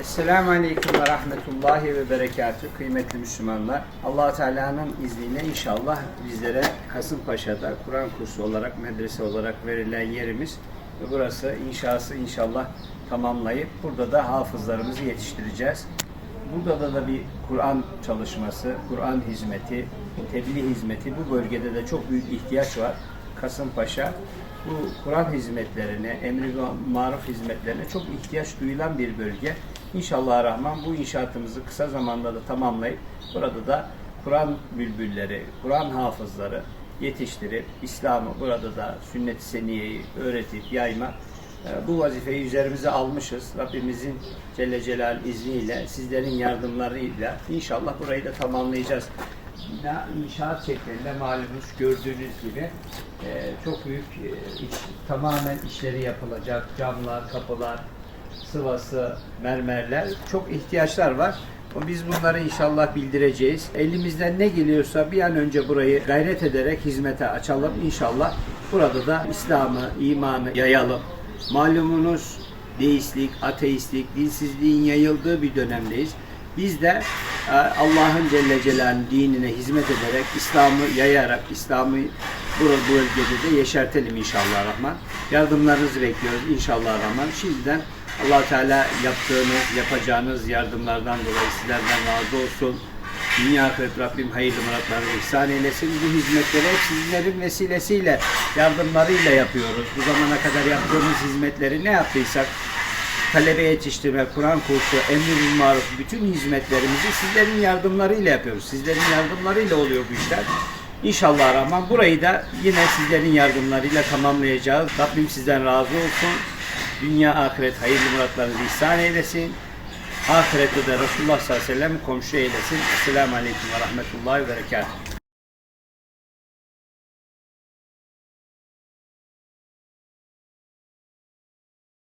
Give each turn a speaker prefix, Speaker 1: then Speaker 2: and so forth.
Speaker 1: Esselamu Aleyküm ve Rahmetullahi ve Berekatü kıymetli Müslümanlar. allah Teala'nın izniyle inşallah bizlere Kasımpaşa'da Kur'an kursu olarak, medrese olarak verilen yerimiz ve burası inşası inşallah tamamlayıp burada da hafızlarımızı yetiştireceğiz. Burada da, da bir Kur'an çalışması, Kur'an hizmeti, tebliğ hizmeti bu bölgede de çok büyük ihtiyaç var. Kasımpaşa bu Kur'an hizmetlerine, emri ve maruf hizmetlerine çok ihtiyaç duyulan bir bölge. İnşallah Rahman bu inşaatımızı kısa zamanda da tamamlayıp burada da Kur'an bülbülleri, Kur'an hafızları yetiştirip İslam'ı burada da sünnet-i seniyeyi öğretip yayma e, bu vazifeyi üzerimize almışız. Rabbimizin Celle Celal izniyle, sizlerin yardımlarıyla inşallah burayı da tamamlayacağız. Bina inşaat şeklinde malumunuz gördüğünüz gibi e, çok büyük e, iç, tamamen işleri yapılacak. Camlar, kapılar, sıvası, mermerler çok ihtiyaçlar var. Biz bunları inşallah bildireceğiz. Elimizden ne geliyorsa bir an önce burayı gayret ederek hizmete açalım. İnşallah burada da İslam'ı, imanı yayalım. Malumunuz deistlik, ateistlik, dinsizliğin yayıldığı bir dönemdeyiz. Biz de Allah'ın Celle Celal'in dinine hizmet ederek, İslam'ı yayarak, İslam'ı bu bölgede de yeşertelim inşallah Rahman. Yardımlarınızı bekliyoruz inşallah Rahman. Şimdiden allah Teala yaptığınız, yapacağınız yardımlardan dolayı sizlerden razı olsun. Dünya ahiret Rabbim hayırlı muratlarını ihsan eylesin. Bu hizmetleri hep sizlerin vesilesiyle, yardımlarıyla yapıyoruz. Bu zamana kadar yaptığımız hizmetleri ne yaptıysak, talebe yetiştirme, Kur'an kursu, emri bil maruf, bütün hizmetlerimizi sizlerin yardımlarıyla yapıyoruz. Sizlerin yardımlarıyla oluyor bu işler. İnşallah Rahman burayı da yine sizlerin yardımlarıyla tamamlayacağız. Rabbim sizden razı olsun. Dünya ahiret hayırlı muratlarınızı ihsan eylesin. Ahirette de Resulullah sallallahu aleyhi ve sellem komşu eylesin. Esselamu aleyküm ve rahmetullahi ve berekatuhu.